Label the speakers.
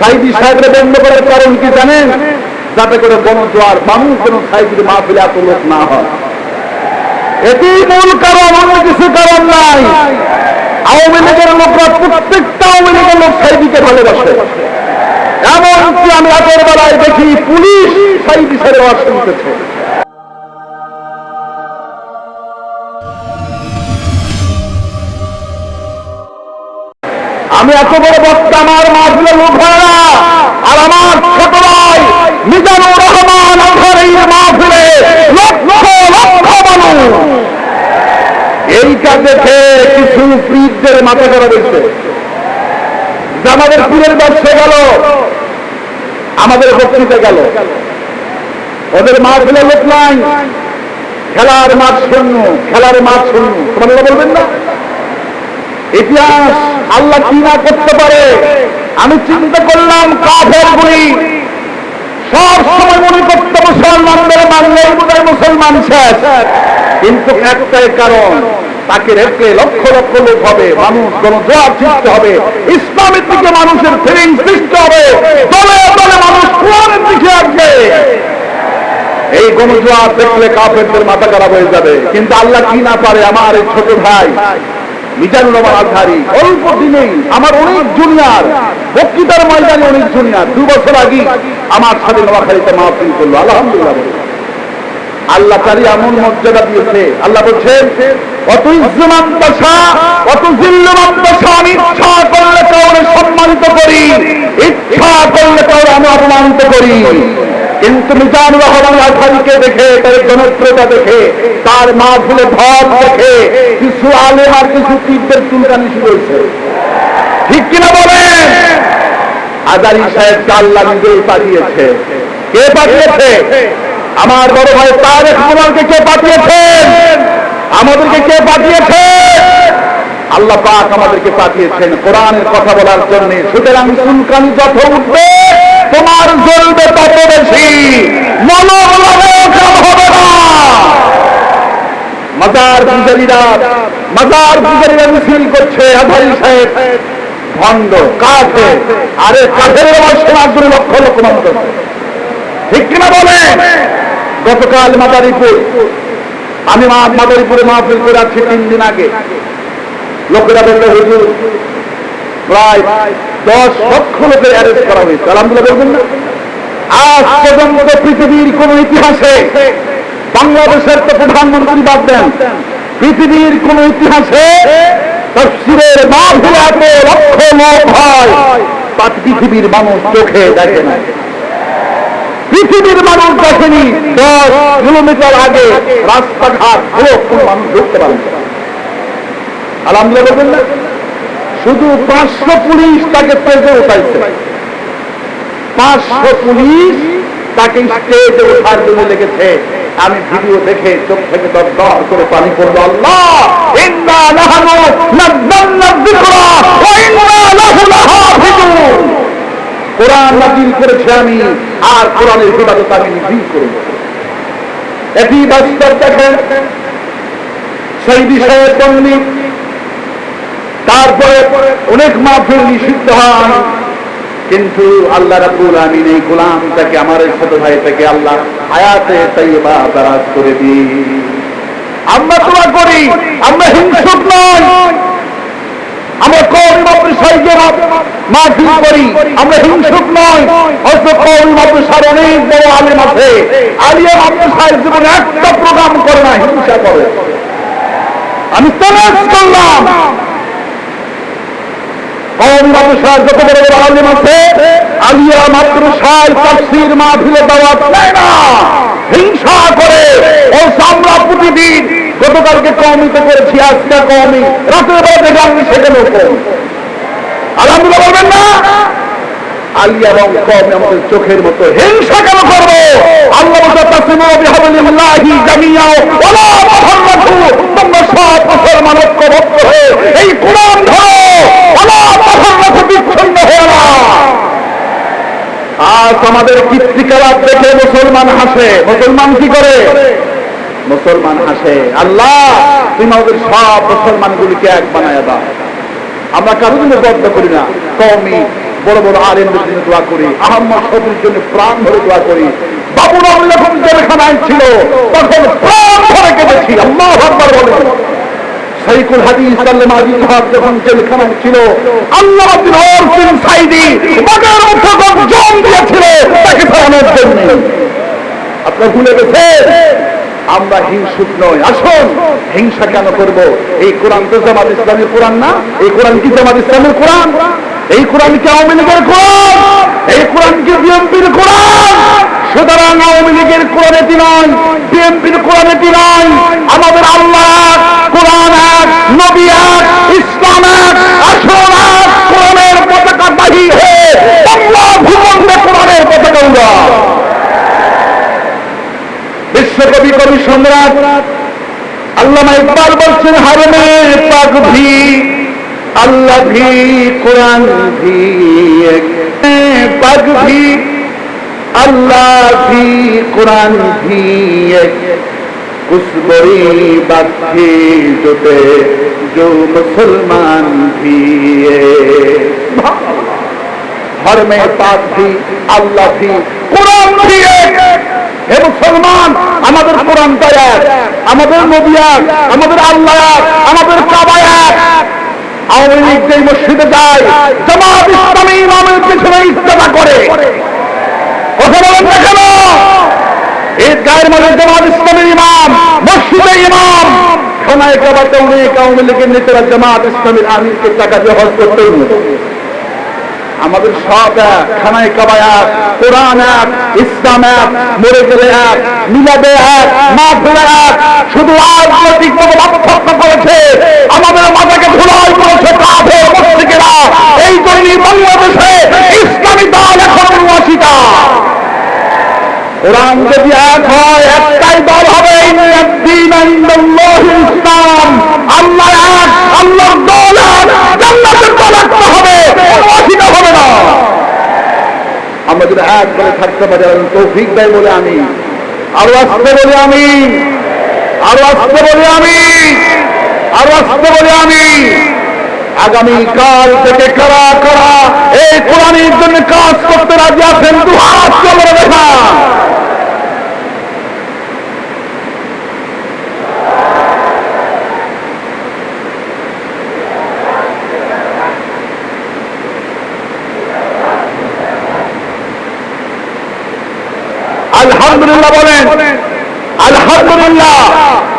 Speaker 1: সাইদি সাহেবের বন্ধ করার কারণ কি জানেন? যাতে করে গণজোয়ার মানুষ যেন সাইদির মাহফিলে এত লোক না হয়। এটি মূল কারণ, অন্য কিছু কারণ নাই। আওয়ামী লীগের লোকরা প্রত্যেকটা আওয়ামী লীগের লোক সাইদিকে ভালোবাসে। এমনকি আমি রাতের বেলায় দেখি পুলিশ সাইদি সাহেব আসতেছে আমি এত বড় বক্তা, আমার মাহফিলে লোক হয় আর আমার ছোট ভাই মিজানুর রহমান এই মাহফিলে লক্ষ লক্ষ মানুষ। এইটা দেখে কিছু পীরদের মাথা করা হয়েছে। আমাদের পীরের ব্যবসা গেল, আমাদের বক্তৃতা গেল। ওদের মাহফিলে লোক নাই, খেলার মাঠ শূন্য, খেলার মাঠ শূন্য। তোমরা বলবেন না? ইতিহাস আল্লাহ কি না করতে পারে? আমি চিন্তা করলাম, কাফের গুলি সব সময় মনে করতে মুসলমানদের মানলে বোধহয় মুসলমান শেষ। কিন্তু একটাই কারণ, তাকে রেখে লক্ষ লক্ষ লোক হবে, মানুষ গণজোয়ার সৃষ্টি হবে, ইসলামের দিকে মানুষের ফিলিং সৃষ্টি হবে, দলে দলে মানুষ কোরআনের দিকে আসবে এই গণজোয়ার দেখলে কাফেরদের মাথা খারাপ হয়ে যাবে। কিন্তু আল্লাহ কি না পারে? আমার এই ছোট ভাই মিজানুর রহমান আজহারি, অল্প দিনেই আমার অনেক জুনিয়র, বক্তৃতার ময়দানে অনেক জুনিয়র, দু বছর আগে আমার সাথে নোয়াখালীতে মাহফিল করল, আলহামদুলিল্লাহ আল্লাহ তারই এমন মর্যাদা দিয়েছে, আল্লাহ বলছেন অত ইজ্জমান দশা অত জিল্লমান দশা আমি ইচ্ছা করলে কাউরে সম্মানিত করি, ইচ্ছা করলে কাউরে আমি অপমানিত করি। কিন্তু মিজানুর রহমান আজহারিকে দেখে, তার জনপ্রিয়তা দেখে, তার মা ফুলে ধর দেখে, কিছু আলেম আর কিছু তীব্রের চুলকানি শুরু হয়েছে। ঠিক কিনা বলেন? আজারি সাহেবকে আল্লাহ নিজেই পাঠিয়েছে। কে পাঠিয়েছে? আমার বড় ভাই তারেক রহমানকে কে পাঠিয়েছেন আমাদেরকে কে পাঠিয়েছে? আল্লাহ পাক আমাদেরকে পাঠিয়েছেন। কোরআনের কথা বলার জন্য। সুতরাং চুলকানি যত উঠবে তোমার জ্বলবে তত বেশি। মাজার পূজারীরা মাজার পূজারীরা মিছিল করছে আধারি সাহেব। ভণ্ড কাঠে আরে শোনার জন্য লক্ষ লক্ষ মানুষ ঠিক কিনা বলেন গতকাল মাদারীপুর, আমি মা মাদারীপুরে মাহফিল করে আছি তিন দিন আগে। লোকেরা বলল, হুজুর, প্রায় দশ লক্ষ লোকের অ্যারেস্ট করা হয়েছে। আলহামদুলিল্লাহ বলবেন না? আজ পর্যন্ত পৃথিবীর কোন ইতিহাসে বাংলাদেশের তো প্রধানমন্ত্রী বাদ দেন। পৃথিবীর কোন ইতিহাসে তফসিরের মাহফিল লক্ষ লোক হয় তা পৃথিবীর মানুষ চোখে দেখে না। পৃথিবীর মানুষ দেখেনি, দশ কিলোমিটার আগে রাস্তাঘাট মানুষ ঢুকতে পারে না। আলহামদুলিল্লাহ বলবেন না? শুধু পাঁচশো পুলিশ তাকে পেজে উঠাইছে। পাঁচশো পুলিশ তাকে স্টেজে ওঠার জন্য লেগেছে। আমি ভিডিও দেখে চোখ থেকে দর দর করে পানি পড়ল, আল্লাহ কোরআন নাযিল করেছে আমি, আর কোরআনের ইবাদত আমি নিজেই করব। এটি বাস্তব দেখেন, সেই বিষয়ে পণ্ডিত তারপরে অনেক মাহফিল নিষিদ্ধ হয়। কিন্তু আল্লাহ রাব্বুল আমিন এই গোলামটাকে আমার ছোট ভাই থেকে আল্লাহ হায়াতে তাইবা দারাজ করে দি আমরা দোয়া করি, আমরা হিংসুক নয় আমরা কৌমি মাদ্রাসায় মাহফিল করি, আমরা হিংসুক নয় অথচ কৌমি মাদ্রাসার অনেক বড় আলেম আছে। আলিয়া মাদ্রাসায় জীবনে একটা প্রোগ্রাম করে না, হিংসা করে। আমি তালাশ করলাম। কৌমি মাদ্রাসার যত বড় বড় আলিয়া হিংসা করে। ও সামরা প্রতিদিন, গতকালকে কমিতে করেছি, আজকে কমি রাতের বেলা দেখে আমি সেখানেও আলহামদুলিল্লাহ বলবেন না? আলিয়া আমাদের চোখের মতো। হিংসা কেন করব? এই কোরআন ওয়ালা তাফাররাকু বিচ্ছিন্ন হয়ে না আজ আমাদের কীর্তিকলাপ দেখে মুসলমান হাসে। মুসলমান কি করে? মুসলমান হাসে। আল্লাহ, তুমি আমাদের সব মুসলমানগুলিকে এক বানায় দাও। আমরা কারও জন্য বদ্ধ করি না। কমি বড় বড় আলেমদের জন্য দোয়া করি। আহম্মদ শফির জন্য প্রাণ ধরে দোয়া করি। বাবুরাম যখন জেলখানায় ছিল, তখন প্রাণ ধরে কেঁদেছি। আল্লাহ বলে সাইকুল হাদিস আপনার ভুলে গেছে আমরা হিংসুক নই। আসুন, হিংসা কেন করব? এই কোরআন তো জামাত ইসলামের কোরআন না? এই কোরআন কি জামাত ইসলামের কোরআন? এই কোরআন কি আওয়ামী লীগের কোরআন? এই কোরআন কি বিএনপির কোরআন? সুতরাং আওয়ামী লীগের কোরআন এটি নয়, বিএনপির কোরআন এটি নয়, আমাদের আল্লাহ কোরআন এক, নবী এক, ইসলাম এক, আসল এক, কোরআনের পতাকা বাহী হয়ে বাংলা ভূখণ্ডে কোরআনের পতাকা উড়া। বিশ্বকবি কবি সম্রাট আল্লামা ইকবাল বলছেন হারমে পাক ভি, আল্লাহ ভি, কোরআন ভি পাক ভি। আল্লাহ কুরআন কোরআন কুসবরি বাকি জোতে, জো মুসলমান ধর্মে পাক আল্লাহ কোরআন ফি। হে মুসলমান, আমাদের কোরআন তায়াত আমাদের নবী আমাদের আল্লাহ আমাদের কাবা এক আওয়ামী লীগ যে মসজিদে যায়, জামাত ইসলামী ইমামের পিছনে ইস্তফা করে। টাকা আমাদের সব এক, খানায় কাবায় এক, কোরআন এক, ইসলাম এক, মরে গেলে এক, মিলাদে এক মা এক। শুধু পার্থক্য করেছে আমাদের মাথাকে ধুলাই করেছে কাফে মস্তিকেরা এই জন্যই বাংলাদেশে ইসলামী দল এখন উনআশিটা কোরআন যদি এক হয় একটাই দল হবে ইন্নাদ্দীন ইনদাল্লাহি ইসলাম আল্লাহ এক আল্লাহর দল এক জান্নাতের দল একটা হবে উনআশিটা হবে না আমরা যদি এক করে থাকতে পারে তৌফিক দেয় বলে আমি। আরও আসতে বলে আমি। আরও আসতে বলে আমি। আরও আসতে বলে আমি। আগামী কাল থেকে কারা কারা এই কোরআনের জন্য কাজ করতে রাজি আছেন, দু হাত চলে দেখা আলহামদুলিল্লাহ বলেন। আলহামদুলিল্লাহ।